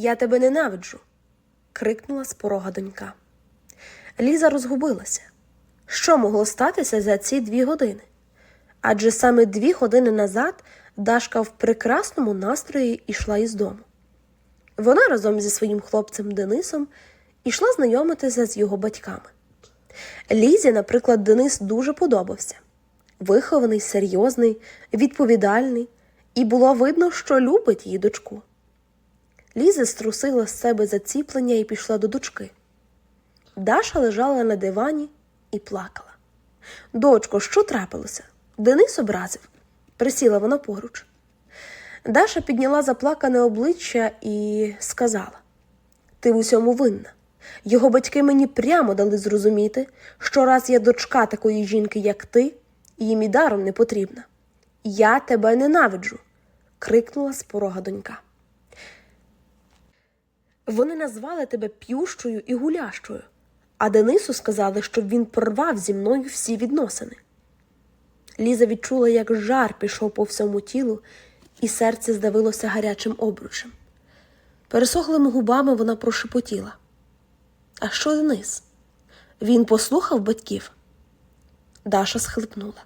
Я тебе ненавиджу. крикнула з порога донька. Ліза розгубилася. Що могло статися за ці дві години? Адже саме дві години назад Дашка в прекрасному настрої йшла із дому. Вона разом зі своїм хлопцем Денисом ішла знайомитися з його батьками. Лізі, наприклад, Денис дуже подобався вихований, серйозний, відповідальний, і було видно, що любить її дочку. Ліза струсила з себе заціплення і пішла до дочки. Даша лежала на дивані і плакала. Дочко, що трапилося? Денис образив. Присіла вона поруч. Даша підняла заплакане обличчя і сказала: Ти в усьому винна. Його батьки мені прямо дали зрозуміти, що раз я дочка такої жінки, як ти, їм і даром не потрібна. Я тебе ненавиджу. крикнула з порога донька. Вони назвали тебе п'ющою і гулящою, а Денису сказали, щоб він порвав зі мною всі відносини. Ліза відчула, як жар пішов по всьому тілу, і серце здавилося гарячим обручем. Пересохлими губами вона прошепотіла. А що Денис? Він послухав батьків? Даша схлипнула.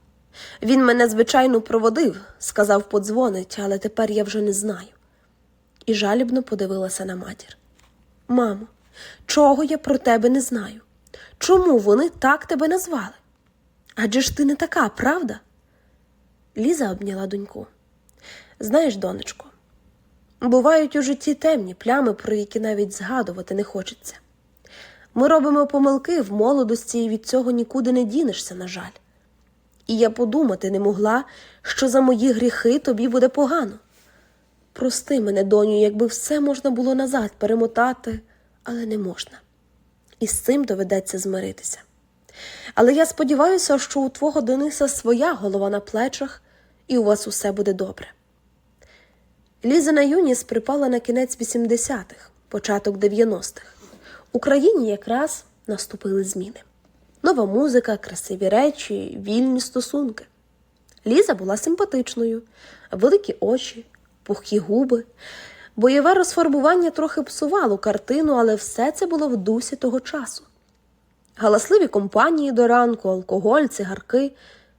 Він мене, звичайно, проводив, сказав, подзвонить, але тепер я вже не знаю. І жалібно подивилася на матір. Мамо, чого я про тебе не знаю? Чому вони так тебе назвали? Адже ж ти не така, правда? Ліза обняла доньку. Знаєш, донечко, бувають у житті темні плями, про які навіть згадувати не хочеться. Ми робимо помилки в молодості і від цього нікуди не дінешся, на жаль. І я подумати не могла, що за мої гріхи тобі буде погано. Прости мене, доню, якби все можна було назад перемотати, але не можна. І з цим доведеться змиритися. Але я сподіваюся, що у твого Дениса своя голова на плечах, і у вас усе буде добре. Лізина юність припала на кінець 80-х, початок 90-х. В Україні якраз наступили зміни. Нова музика, красиві речі, вільні стосунки. Ліза була симпатичною, великі очі, пухкі губи. Бойове розфарбування трохи псувало картину, але все це було в дусі того часу. Галасливі компанії до ранку, алкоголь, цигарки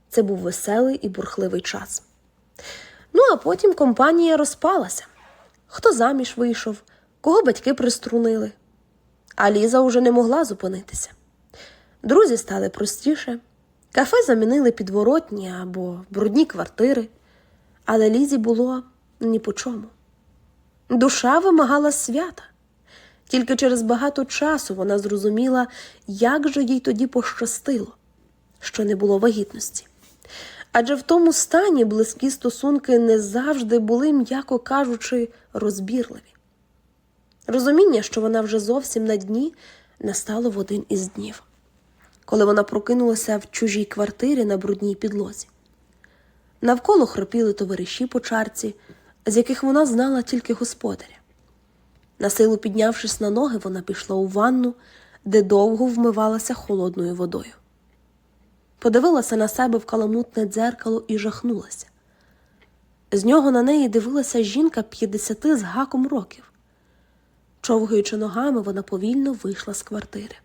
це був веселий і бурхливий час. Ну, а потім компанія розпалася. Хто заміж вийшов, кого батьки приструнили. А Ліза уже не могла зупинитися. Друзі стали простіше, кафе замінили підворотні або брудні квартири, але Лізі було ні по чому. Душа вимагала свята. Тільки через багато часу вона зрозуміла, як же їй тоді пощастило, що не було вагітності. Адже в тому стані близькі стосунки не завжди були, м'яко кажучи, розбірливі. Розуміння, що вона вже зовсім на дні, настало в один із днів, коли вона прокинулася в чужій квартирі на брудній підлозі. Навколо хропіли товариші по чарці, з яких вона знала тільки господаря. Насилу піднявшись на ноги, вона пішла у ванну, де довго вмивалася холодною водою. Подивилася на себе в каламутне дзеркало і жахнулася. З нього на неї дивилася жінка 50 з гаком років. Човгаючи ногами, вона повільно вийшла з квартири.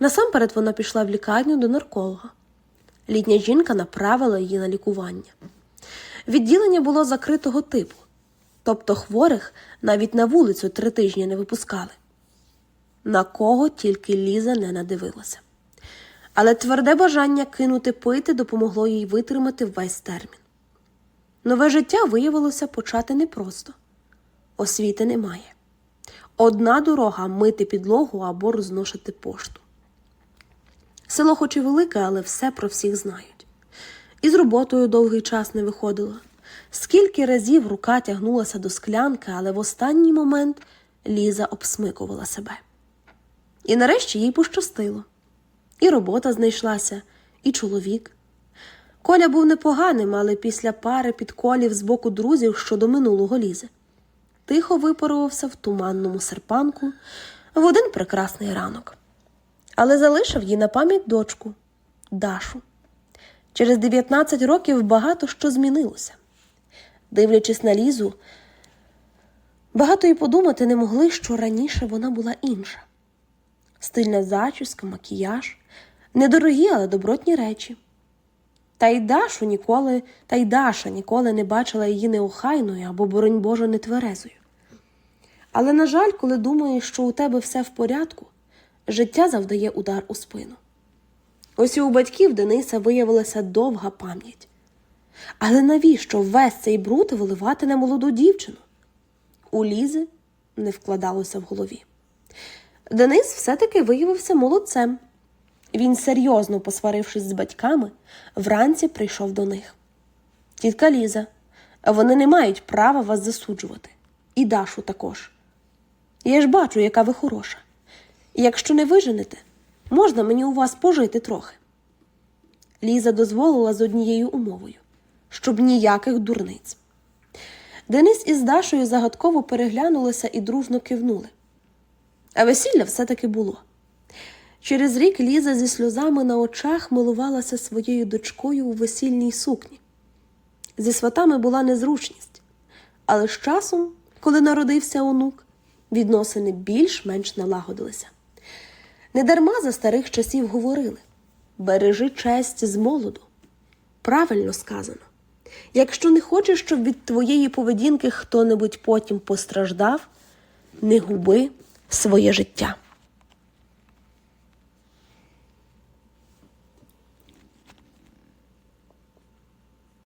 Насамперед вона пішла в лікарню до нарколога. Літня жінка направила її на лікування. Відділення було закритого типу, тобто хворих навіть на вулицю три тижні не випускали. На кого тільки Ліза не надивилася. Але тверде бажання кинути пити допомогло їй витримати весь термін. Нове життя виявилося почати непросто. Освіти немає. Одна дорога мити підлогу або розношити пошту. Село хоч і велике, але все про всіх знають. І з роботою довгий час не виходила. Скільки разів рука тягнулася до склянки, але в останній момент Ліза обсмикувала себе. І нарешті їй пощастило. І робота знайшлася, і чоловік. Коля був непоганим, але після пари підколів з боку друзів щодо минулого лізи. Тихо випарувався в туманному серпанку в один прекрасний ранок. Але залишив їй на пам'ять дочку Дашу. Через 19 років багато що змінилося. Дивлячись на лізу, Багато й подумати не могли, що раніше вона була інша. Стильна зачіска, макіяж, недорогі, але добротні речі. Та й Дашу ніколи, та й Даша ніколи не бачила її неохайною або, боронь Боже, нетверезою. Але, на жаль, коли думаєш, що у тебе все в порядку, життя завдає удар у спину. Ось і у батьків Дениса виявилася довга пам'ять. Але навіщо весь цей бруд виливати на молоду дівчину? У Лізи не вкладалося в голові. Денис все-таки виявився молодцем. Він, серйозно посварившись з батьками, вранці прийшов до них. Тітка Ліза, вони не мають права вас засуджувати. І Дашу також. Я ж бачу, яка ви хороша. Якщо не виженете, можна мені у вас пожити трохи. Ліза дозволила з однією умовою, щоб ніяких дурниць. Денис із Дашою загадково переглянулися і дружно кивнули. А весілля все-таки було. Через рік Ліза зі сльозами на очах милувалася своєю дочкою у весільній сукні. Зі сватами була незручність, але з часом, коли народився онук, відносини більш-менш налагодилися. Недарма за старих часів говорили бережи честь з молоду. Правильно сказано. Якщо не хочеш, щоб від твоєї поведінки хто-небудь потім постраждав, не губи своє життя.